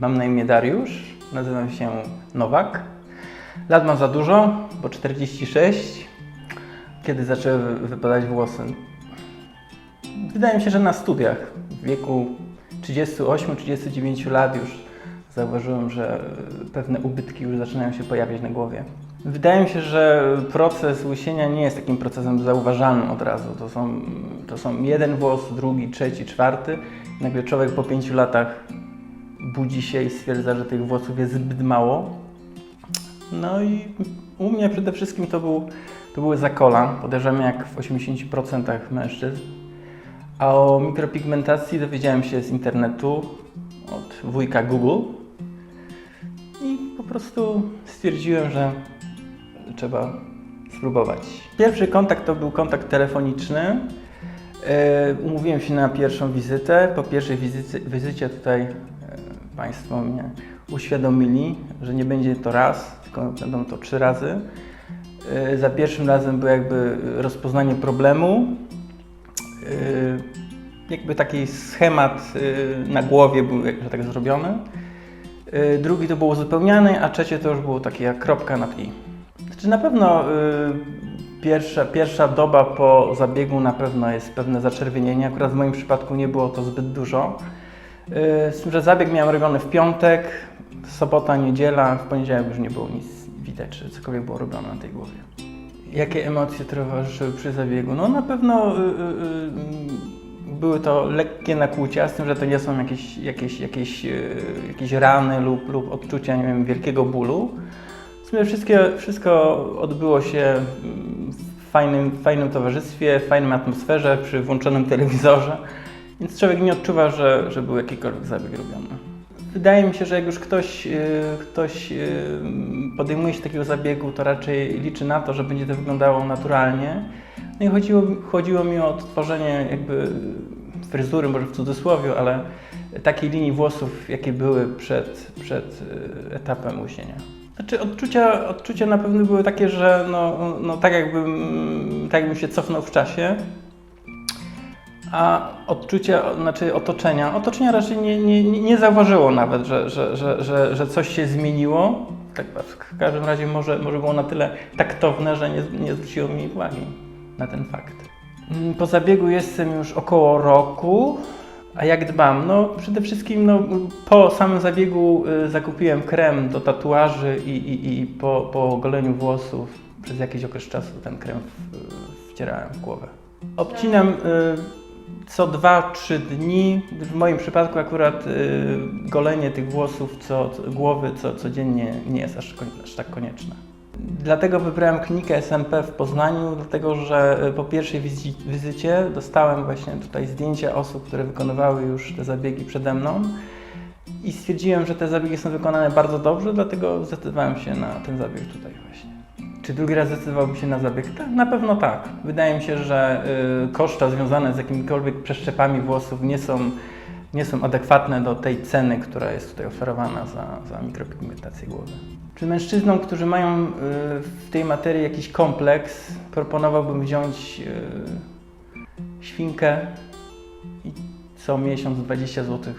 Mam na imię Dariusz, nazywam się Nowak. Lat mam za dużo, bo 46. Kiedy zaczęły wy- wypadać włosy? Wydaje mi się, że na studiach. W wieku 38-39 lat już zauważyłem, że pewne ubytki już zaczynają się pojawiać na głowie. Wydaje mi się, że proces łysienia nie jest takim procesem zauważalnym od razu. To są, to są jeden włos, drugi, trzeci, czwarty. Nagle człowiek po pięciu latach budzi się i stwierdza, że tych włosów jest zbyt mało. No i u mnie przede wszystkim to, był, to były zakola, podejrzewam jak w 80% mężczyzn. A o mikropigmentacji dowiedziałem się z internetu od wujka Google i po prostu stwierdziłem, że trzeba spróbować. Pierwszy kontakt to był kontakt telefoniczny. E, Umówiłem się na pierwszą wizytę. Po pierwszej wizycie, wizycie tutaj e, Państwo mnie uświadomili, że nie będzie to raz, tylko będą to trzy razy. E, Za pierwszym razem było jakby rozpoznanie problemu, e, jakby taki schemat e, na głowie był, jak- że tak zrobiony. Drugi to był uzupełniany, a trzecie to już było takie jak kropka nad i. Znaczy na pewno y, pierwsza, pierwsza doba po zabiegu na pewno jest pewne zaczerwienienie. Akurat w moim przypadku nie było to zbyt dużo. Y, z tym, że zabieg miałem robiony w piątek, sobota, niedziela, w poniedziałek już nie było nic widać, czy cokolwiek było robione na tej głowie. Jakie emocje towarzyszyły przy zabiegu? No na pewno y, y, były to lekkie nakłucia, z tym, że to nie są jakieś, jakieś, jakieś, jakieś rany lub, lub odczucia, nie wiem, wielkiego bólu. W sumie wszystkie, wszystko odbyło się mm, w fajnym, fajnym towarzystwie, w fajnej atmosferze, przy włączonym telewizorze, więc człowiek nie odczuwa, że, że był jakikolwiek zabieg robiony. Wydaje mi się, że jak już ktoś, yy, ktoś yy, podejmuje się takiego zabiegu, to raczej liczy na to, że będzie to wyglądało naturalnie. No i chodziło, chodziło mi o odtworzenie jakby fryzury, może w cudzysłowie, ale takiej linii włosów, jakie były przed, przed yy, etapem łysienia. Znaczy odczucia, odczucia na pewno były takie, że no, no tak, jakbym, tak jakbym się cofnął w czasie. A odczucia, znaczy otoczenia, otoczenia raczej nie, nie, nie zauważyło nawet, że, że, że, że, że coś się zmieniło. Tak, w każdym razie może, może było na tyle taktowne, że nie, nie zwróciło mi uwagi na ten fakt. Mm, Po zabiegu jestem już około roku. A jak dbam? No przede wszystkim no, po samym zabiegu y, zakupiłem krem do tatuaży i, i, i po, po goleniu włosów przez jakiś okres czasu ten krem w, wcierałem w głowę. Obcinam y, co 2-3 dni. W moim przypadku akurat y, golenie tych włosów co, głowy co, codziennie nie jest aż, aż tak konieczne. Dlatego wybrałem klinikę SMP w Poznaniu, dlatego że y, po pierwszej wizy- wizycie dostałem właśnie tutaj zdjęcia osób, które wykonywały już te zabiegi przede mną i stwierdziłem, że te zabiegi są wykonane bardzo dobrze, dlatego zdecydowałem się na ten zabieg tutaj właśnie. Czy drugi raz zdecydowałbym się na zabieg? Tak, na pewno tak. Wydaje mi się, że y, koszta związane z jakimikolwiek przeszczepami włosów nie są, nie są adekwatne do tej ceny, która jest tutaj oferowana za, za mikropigmentację głowy. Czy mężczyznom, którzy mają y, w tej materii jakiś kompleks, proponowałbym wziąć y, świnkę i co miesiąc 20 zł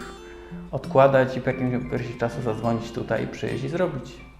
odkładać i po jakimś okresie czasu zadzwonić tutaj, przyjść i zrobić.